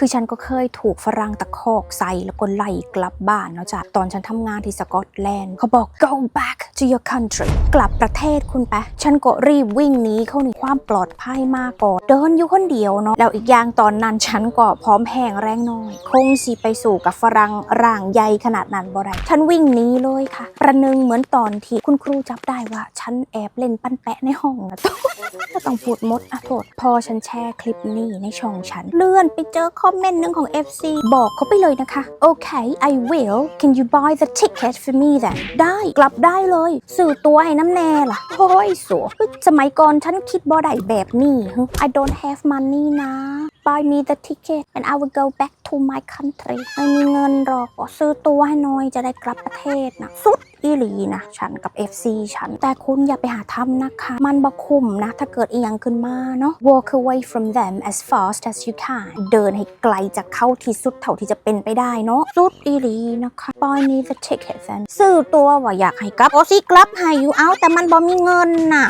คือฉันก็เคยถูกฝรั่งตะคอกใส่แล้วก็ไล่กลับบ้านเนาะจ้ะตอนฉันทำงานที่สกอตแลนด์เขาบอก go back to your country กลับประเทศคุณไป ฉันก็รีบวิ่งหนีเข้าหนีความปลอดภัยมากก่อน เดินอยู่คนเดียวเนาะ แล้วอีกอย่างตอนนั้นฉันก็พร้อมแห้งแรงน้อย คงสิไปสู่กับฝรั่งร่างใหญ่ขนาดนั้นบ่ได้ ฉันวิ่งหนีเลยค่ะ ประหนึงเหมือนตอนที่คุณครูจับได้ว่า ฉันแอบเล่นปั้นแปะในห้องนะก็ต้องพูดมดอะโทษ พอฉันแชร์คลิปนี้ในช่องฉัน เลื่อนไปเจอคอมเมนต์หนึ่งของ FC บอกเขาไปเลยนะคะโอเค I will can you buy the ticket for me then ได้กลับได้เลยสื่อตัวให้น้ำแน่ล่ะโอ้ยสัวยสมัยก่อนฉันคิดบ่ได้แบบนี้ I don't have money นะ buy me the ticket and I will go back to my country ไม่มีเงินหรอกซื้อตัวให้น้อยจะได้กลับประเทศนะสุดอีหลีนะฉันกับ FC ฉัน แต่คุณอย่าไปหาทำนะคะ มันบ่คุ้มนะ ถ้าเกิดอีหยังขึ้นมาเนาะ walk away from them as fast as you can เดินให้ไกลจากเข้าที่สุดเท่าที่จะเป็นไปได้เนาะ สุดอีหลีนะคะ buy me the ticket then ซื้อตัวว่าอยากให้กลับโอสิกลับให้อยู่เอาแต่มันบ่มีเงินน่ะ